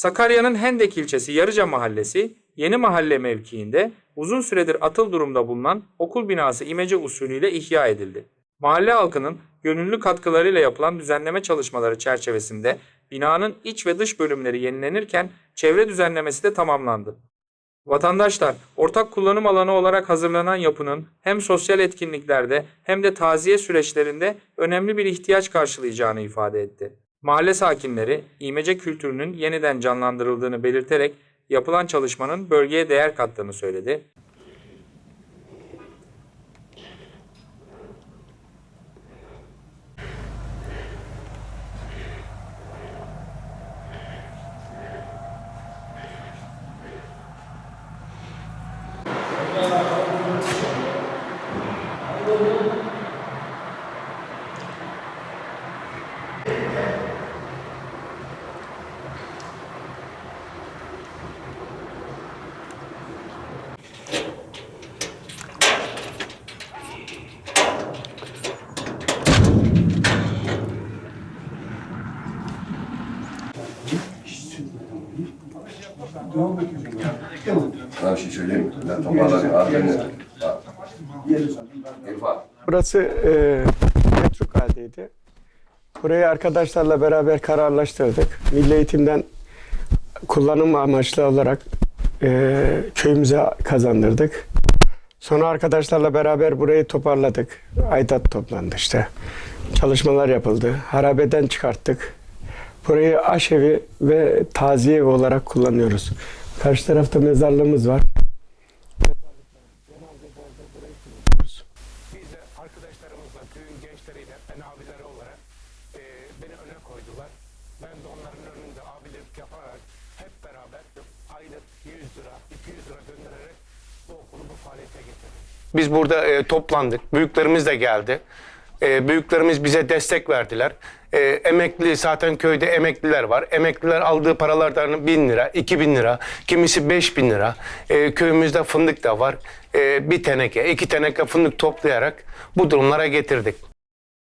Sakarya'nın Hendek ilçesi Yarıca Mahallesi, Yeni Mahalle mevkiinde uzun süredir atıl durumda bulunan okul binası imece usulüyle ihya edildi. Mahalle halkının gönüllü katkılarıyla yapılan düzenleme çalışmaları çerçevesinde binanın iç ve dış bölümleri yenilenirken çevre düzenlemesi de tamamlandı. Vatandaşlar ortak kullanım alanı olarak hazırlanan yapının hem sosyal etkinliklerde hem de taziye süreçlerinde önemli bir ihtiyaç karşılayacağını ifade etti. Mahalle sakinleri imece kültürünün yeniden canlandırıldığını belirterek yapılan çalışmanın bölgeye değer kattığını söyledi. Sana bir şey söyleyeyim? Ben. Bak. İrfan. Burası e, metruk haldeydi. Burayı arkadaşlarla beraber kararlaştırdık. Milli Eğitim'den kullanım amaçlı olarak e, köyümüze kazandırdık. Sonra arkadaşlarla beraber burayı toparladık. Aidat toplandı işte. Çalışmalar yapıldı. Harabeden çıkarttık. Burayı aşevi ve taziye evi olarak kullanıyoruz. Karşı tarafta mezarlığımız var. Biz de arkadaşlarımızla, köyün gençleriyle, ben abileri olarak e, beni öne koydular. Ben de onların önünde abilik yaparak hep beraber aylık 100 lira, 200 lira göndererek bu okulu bu faaliyete getirdik. Biz burada e, toplandık. Büyüklerimiz de geldi. E, büyüklerimiz bize destek verdiler. E, emekli zaten köyde emekliler var. Emekliler aldığı paralardan 1000 lira, 2000 lira, kimisi 5000 lira. E, köyümüzde fındık da var. E, bir teneke, iki teneke fındık toplayarak bu durumlara getirdik.